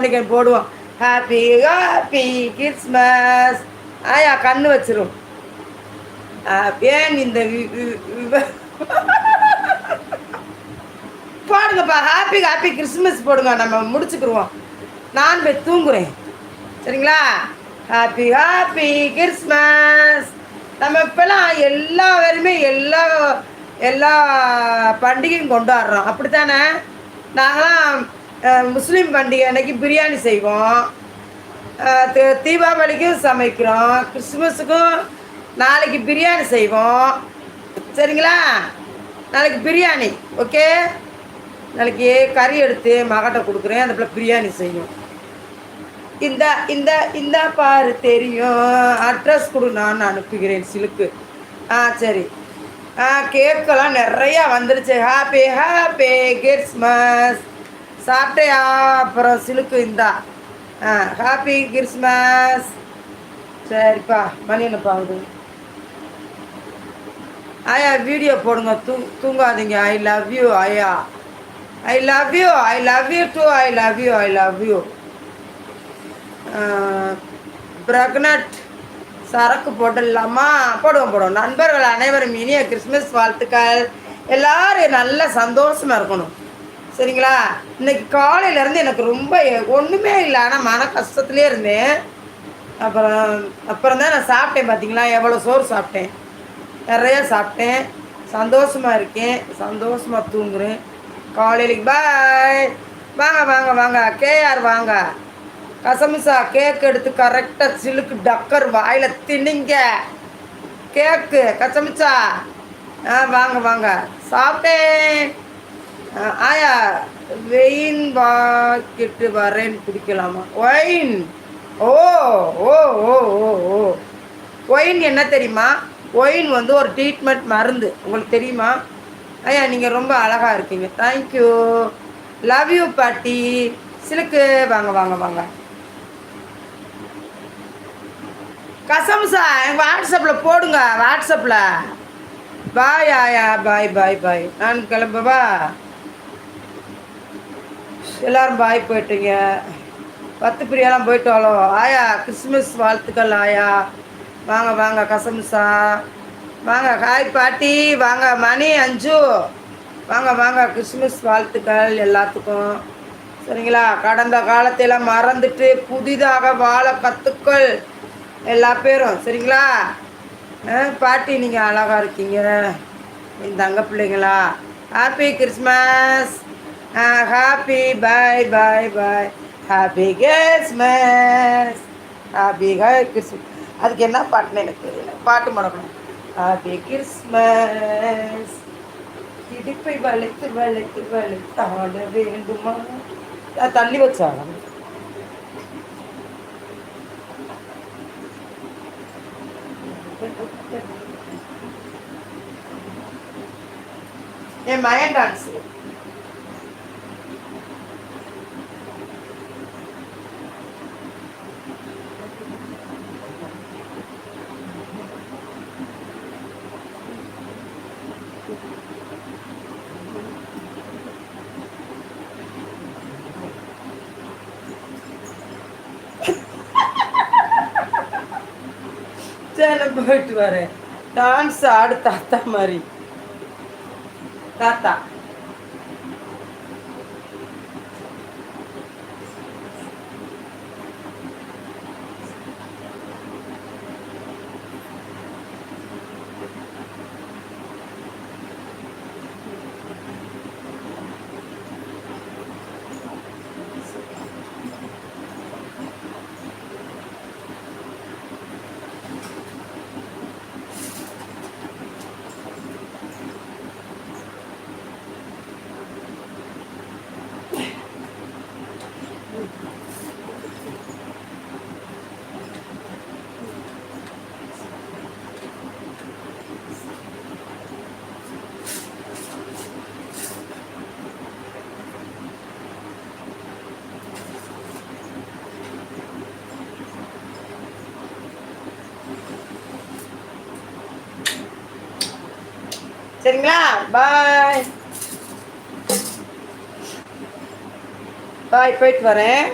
அன்னைக்கு போடுவோம். Happy happy Christmas ஆயா கண்ணு வச்சிரும். ஏன் இந்த போடுங்கப்பா. ஹாப்பி ஹாப்பி கிறிஸ்மஸ் போடுங்க. நம்ம முடிச்சுக்கிருவோம். நான் போய் தூங்குறேன். சரிங்களா? ஹாப்பி ஹாப்பி கிறிஸ்மஸ் நம்ம இப்போலாம் எல்லா வேலையுமே எல்லா எல்லா பண்டிகையும் கொண்டாடுறோம். அப்படித்தானே? நாங்களாம் முஸ்லீம் பண்டிகை அன்னைக்கு பிரியாணி செய்வோம். தீபாவளிக்கும் சமைக்கிறோம். கிறிஸ்மஸுக்கும் நாளைக்கு பிரியாணி செய்வோம். சரிங்களா? நாளைக்கு பிரியாணி ஓகே? நாளைக்கு கறி எடுத்து மகாட்ட கொடுக்குறேன். அந்த பிள்ளை பிரியாணி செய்யும். இந்த இந்த இந்த பாரு தெரியும். அட்ரஸ் கொடு நான் அனுப்புகிறேன் சிலுக்கு. ஆ சரி. ஆ கேக்கெல்லாம் நிறையா வந்துருச்சு. ஹாப்பி ஹாப்பி கிறிஸ்மஸ் சாப்பிட்டையா? அப்புறம் சிலுக்கு இந்தா. ஆ ஹாப்பி கிறிஸ்மஸ் சரிப்பா மணி என்னப்பா ஆகுது? ஆயா வீடியோ போடுங்க. தூ தூங்காதீங்க. ஐ லவ் யூ ஐயா I love you I love you too I love you I love you pregnant சரக்கு போட்டுடலாமா? போடுவோம் போடுவோம். நண்பர்கள் அனைவரும் இனிய கிறிஸ்மஸ் வாழ்த்துக்கள். எல்லாரும் நல்ல சந்தோஷமாக இருக்கணும். சரிங்களா? இன்னைக்கு காலையிலேருந்து எனக்கு ரொம்ப ஒன்றுமே இல்லை. ஆனால் மன கஷ்டத்துலேயே இருந்தேன். அப்புறம் அப்புறம் தான் நான் சாப்பிட்டேன் பார்த்தீங்களா எவ்வளோ சோறு சாப்பிட்டேன். நிறையா சாப்பிட்டேன். சந்தோஷமாக இருக்கேன். சந்தோஷமாக தூங்குறேன். காலையிலுக்கு பாய் வாங்க வாங்க வாங்க. கேஆர் வாங்க. கசமிசா கேக் எடுத்து கரெக்டாக சிலுக்கு டக்கர் வாயில் தின்னிங்க. கேக்கு கசமிச்சா ஆ வாங்க வாங்க. சாப்பிட்டேன். ஆயா வெயின் வாக்கிட்டு வரேன் குடிக்கலாமா? ஒயின் ஓ ஓ ஓ ஓ ஓ. ஒயின் என்ன தெரியுமா? ஒயின் வந்து ஒரு ட்ரீட்மெண்ட் மருந்து. உங்களுக்கு தெரியுமா? ஐயா நீங்கள் ரொம்ப அழகாக இருக்கீங்க. தேங்க்யூ லவ் யூ பாட்டி. சிலுக்கு வாங்க வாங்க வாங்க. கசம்சா எங்கள் வாட்ஸ்அப்பில் போடுங்க வாட்ஸ்அப்பில் பாய் ஆயா பாய் பாய் பாய் நான் கிளம்பவா? எல்லோரும் பாய் போயிட்டீங்க. பத்து பிரியாலாம் போயிட்டாலோ ஆயா கிறிஸ்மஸ் வாழ்த்துக்கள் ஆயா. வாங்க வாங்க கசம்சா. வாங்க ஹாய் பாட்டி. வாங்க மணி அஞ்சு. வாங்க வாங்க கிறிஸ்மஸ் வாழ்த்துக்கள் எல்லாத்துக்கும். சரிங்களா? கடந்த காலத்தையெல்லாம் மறந்துட்டு புதிதாக வாழ கற்றுக்கள் எல்லா பேரும். சரிங்களா? பாட்டி நீங்கள் அழகாக இருக்கீங்க. என் தங்க பிள்ளைங்களா. Happy Christmas happy bye bye bye happy Christmas happy Christmas அதுக்கு என்ன பாட்டுன்னு எனக்கு தெரியல. பாட்டு முடக்கணும் ஹாப்பி கிறிஸ்மஸ் இடுப்பை வளைத்து வளைத்து வளைத்து ஆட வேண்டுமா? தள்ளி வச்சாங்க என் மயன் டான்ஸ் சேலம் போயிட்டு வரேன் டான்ஸ் ஆடு தாத்தா மாதிரி தாத்தா சரிங்களா? பாய். பாய் போயிட்டு வரேன்.